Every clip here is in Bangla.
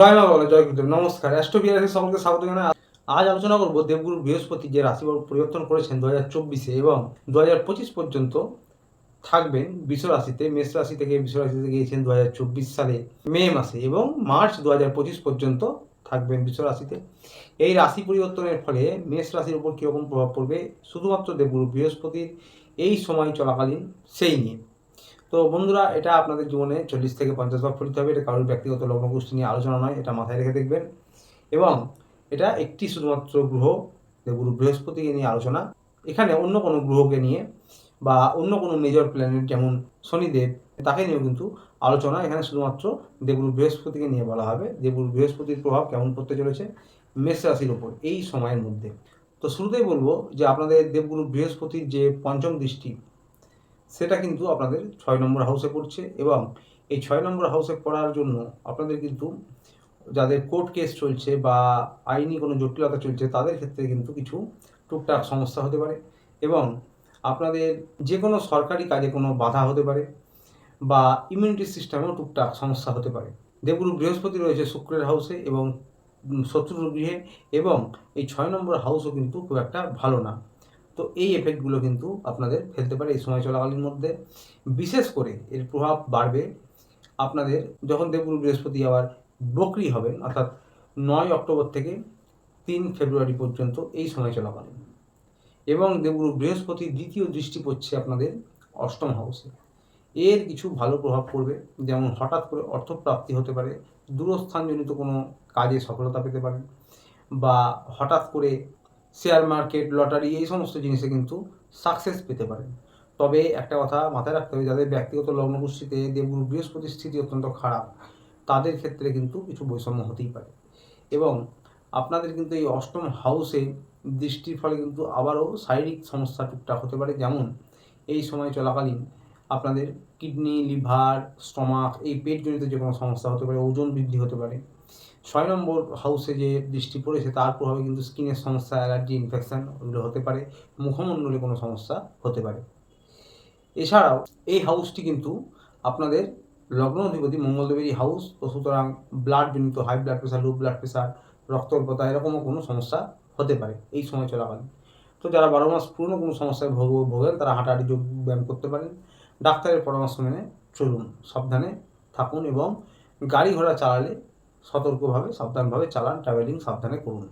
জয় মা বলো, জয় গুরুদেব। নমস্কার। অ্যাস্ট্রোবিয়ারে সকলকে স্বাগত জানাই। আজ আলোচনা করব দেবগুরু বৃহস্পতি যে রাশি পরিবর্তন করেছেন দু হাজার চব্বিশে এবং দু হাজার পঁচিশ পর্যন্ত থাকবেন বিশ্ব রাশিতে, মেষ রাশি থেকে বিশ্ব রাশিতে গিয়েছেন দু হাজার চব্বিশ সালে, মে মাসে এবং মার্চ দু হাজার পঁচিশ পর্যন্ত থাকবেন বিশ্ব রাশিতে। এই রাশি পরিবর্তনের ফলে মেষ রাশির উপর কীরকম প্রভাব পড়বে? শুধুমাত্র দেবগুরু বৃহস্পতির এই সময় চলাকালীন সেই নিয়ে। তো বন্ধুরা, এটা আপনাদের জীবনে চল্লিশ থেকে পঞ্চাশ ভাগ ফলিত হবে। এটা কারোর ব্যক্তিগত লগ্ন গোষ্ঠী নিয়ে আলোচনা নয়, এটা মাথায় রেখে দেখবেন। এবং এটা একটি শুধুমাত্র গ্রহ দেবগুরু বৃহস্পতিকে নিয়ে আলোচনা। এখানে অন্য কোনো গ্রহকে নিয়ে বা অন্য কোনো মেজর প্ল্যানেট যেমন শনিদেব, তাকে নিয়েও কিন্তু আলোচনা। এখানে শুধুমাত্র দেবগুরু বৃহস্পতিকে নিয়ে বলা হবে দেবগুরু বৃহস্পতির প্রভাব কেমন পড়তে চলেছে মেষ রাশির ওপর এই সময়ের মধ্যে। তো শুরুতেই বলব যে আপনাদের দেবগুরু বৃহস্পতির যে পঞ্চম দৃষ্টি সেটা কিন্তু আপনাদের ছয় নম্বর হাউসে পড়ছে এবং এই ছয় নম্বর হাউসে পড়ার জন্য আপনাদের কিন্তু যাদের কোর্ট কেস চলছে বা আইনি কোনো জটিলতা চলছে, তাদের ক্ষেত্রে কিন্তু কিছু টুকটাক সমস্যা হতে পারে এবং আপনাদের যে কোনো সরকারি কাজে কোনো বাধা হতে পারে বা ইমিউনিটি সিস্টেমেও টুকটাক সমস্যা হতে পারে। দেবগুরু বৃহস্পতি রয়েছে শুক্রের হাউসে এবং শত্রুর গৃহে এবং এই ছয় নম্বর হাউসও কিন্তু খুব একটা ভালো না। তো এই এফেক্টগুলো কিন্তু আপনাদের ফেলতে পারে এই সময় চলাকালীন মধ্যে। বিশেষ করে এর প্রভাব বাড়বে আপনাদের যখন দেবগুরু বৃহস্পতি আবার বকরি হবেন অর্থাৎ নয় অক্টোবর থেকে তিন ফেব্রুয়ারি পর্যন্ত এই সময় চলাকালীন এবং দেবগুরু বৃহস্পতি দ্বিতীয় দৃষ্টি পড়ছে আপনাদের অষ্টম হাউসে এর কিছু ভালো প্রভাব পড়বে, যেমন হঠাৎ করে অর্থপ্রাপ্তি হতে পারে, দূরস্থানজনিত কোনো কাজে সফলতা পেতে পারেন বা হঠাৎ করে শেয়ার মার্কেট, লটারি, এই সমস্ত জিনিসে কিন্তু সাকসেস পেতে পারেন। তবে একটা কথা মাথায় রাখতে হবে, যাদের ব্যক্তিগত লগ্নগোষ্ঠীতে দেবগুরু বৃহস্পতির স্থিতি অত্যন্ত খারাপ, তাদের ক্ষেত্রে কিন্তু কিছু বৈষম্য হতেই পারে। এবং আপনাদের কিন্তু এই অষ্টম হাউসে দৃষ্টির ফলে কিন্তু আবারও শারীরিক সমস্যা টুকটাক হতে পারে। যেমন এই সময় চলাকালীন আপনাদের কিডনি, লিভার, স্টমাক, এই পেটজনিত যে কোনো সমস্যা হতে পারে, ওজন বৃদ্ধি হতে পারে। ছয় নম্বর হাউসে যে দৃষ্টি পড়েছে, তার প্রভাবে কিন্তু স্কিনের সমস্যা, অ্যালার্জি, ইনফেকশন ওগুলো হতে পারে, মুখমণ্ডলে কোনো সমস্যা হতে পারে। এছাড়াও এই হাউসটি কিন্তু আপনাদের লগ্ন অধিপতি মঙ্গলদেবেরই হাউস তো সুতরাং ব্লাড জনিত high blood pressure low blood pressure রক্ত অল্পতা এরকমও কোনো সমস্যা হতে পারে এই সময় চলাকালীন। তো যারা বারো মাস পুরনো কোনো সমস্যায় ভোগ ভোগেন, তারা হাঁটাহাঁটি যোগ ব্যায়াম করতে পারেন। ডাক্তারের পরামর্শ মেনে চলুন, সাবধানে থাকুন এবং গাড়ি ঘোড়া চালালে সতর্কভাবে, সাবধানভাবে চালান ট্রাভেলিং সাবধানে করুন।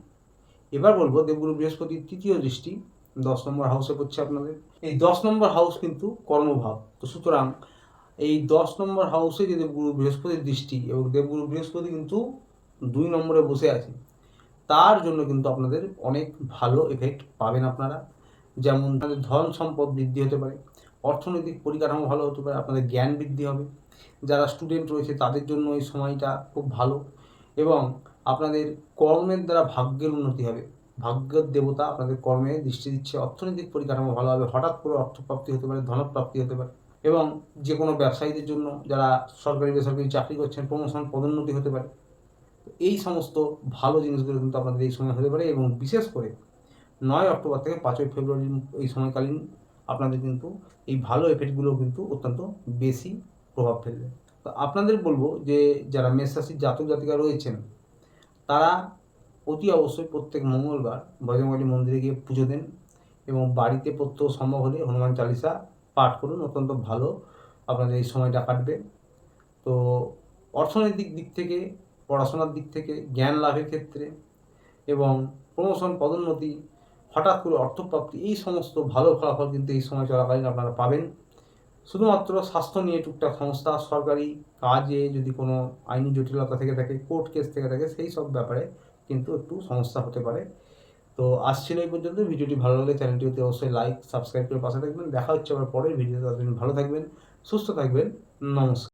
এবার বলব দেবগুরু বৃহস্পতির তৃতীয় দৃষ্টি, দশ নম্বর হাউসে পড়ছে আপনাদের। এই দশ নম্বর হাউস কিন্তু কর্মভাব। তো সুতরাং এই দশ নম্বর হাউসে যে দেবগুরু বৃহস্পতির দৃষ্টি এবং দেবগুরু বৃহস্পতি কিন্তু দুই নম্বরে বসে আছে, তার জন্য কিন্তু আপনাদের অনেক ভালো এফেক্ট পাবেন আপনারা। যেমন ধন সম্পদ বৃদ্ধি হতে পারে অর্থনৈতিক পরিকাঠামো ভালো হতে পারে, আপনাদের জ্ঞান বৃদ্ধি হবে। যারা স্টুডেন্ট রয়েছে, তাদের জন্য এই সময়টা খুব ভালো এবং আপনাদের কর্মের দ্বারা ভাগ্যের উন্নতি হবে। ভাগ্যের দেবতা আপনাদের কর্মে দৃষ্টি দিচ্ছে, অর্থনৈতিক পরিকাঠামো ভালো হবে, হঠাৎ করে অর্থপ্রাপ্তি হতে পারে ধনপ্রাপ্তি হতে পারে এবং যে কোনো ব্যবসায়ীদের জন্য যারা সরকারি বেসরকারি চাকরি করছেন প্রমোশন পদোন্নতি হতে পারে। এই সমস্ত ভালো জিনিসগুলো কিন্তু আপনাদের এই সময় হতে পারে এবং বিশেষ করে নয় অক্টোবর থেকে পাঁচই ফেব্রুয়ারি এই সময়কালীন আপনাদের কিন্তু এই ভালো এফেক্টগুলো কিন্তু অত্যন্ত বেশি প্রভাব ফেলবে। তো আপনাদের বলব যে, যারা মেষ রাশির জাতক জাতিকা রয়েছেন, তারা অতি অবশ্যই প্রত্যেক মঙ্গলবার বজরঙ্গলী মন্দিরে গিয়ে পুজো দেন এবং বাড়িতে প্রত্যেক সম্ভব হলে হনুমান চালিসা পাঠ করুন, অত্যন্ত ভালো আপনাদের এই সময়টা কাটবে। তো অর্থনৈতিক দিক থেকে, পড়াশোনার দিক থেকে, জ্ঞান লাভের ক্ষেত্রে এবং প্রমোশন পদোন্নতি হঠাৎ করে অর্থপ্রাপ্তি, এই সমস্ত ভালো ফলাফল কিন্তু এই সময় চলাকালীন আপনারা পাবেন। শুধুমাত্র স্বাস্থ্য নিয়ে টুকটাক সংস্থা, সরকারি কাজে যদি কোনো আইনি জটিলতা থেকে থাকে, কোর্ট কেস থেকে থাকে, সেই সব ব্যাপারে কিন্তু একটু সমস্যা হতে পারে। তো আসছিল এই পর্যন্ত। ভিডিওটি ভালো লাগলে চ্যানেলটি অতি অবশ্যই লাইক সাবস্ক্রাইব করে পাশে থাকবেন। দেখা হচ্ছে আবার পরের ভিডিওতে। ততদিন ভালো থাকবেন, সুস্থ থাকবেন। নমস্কার।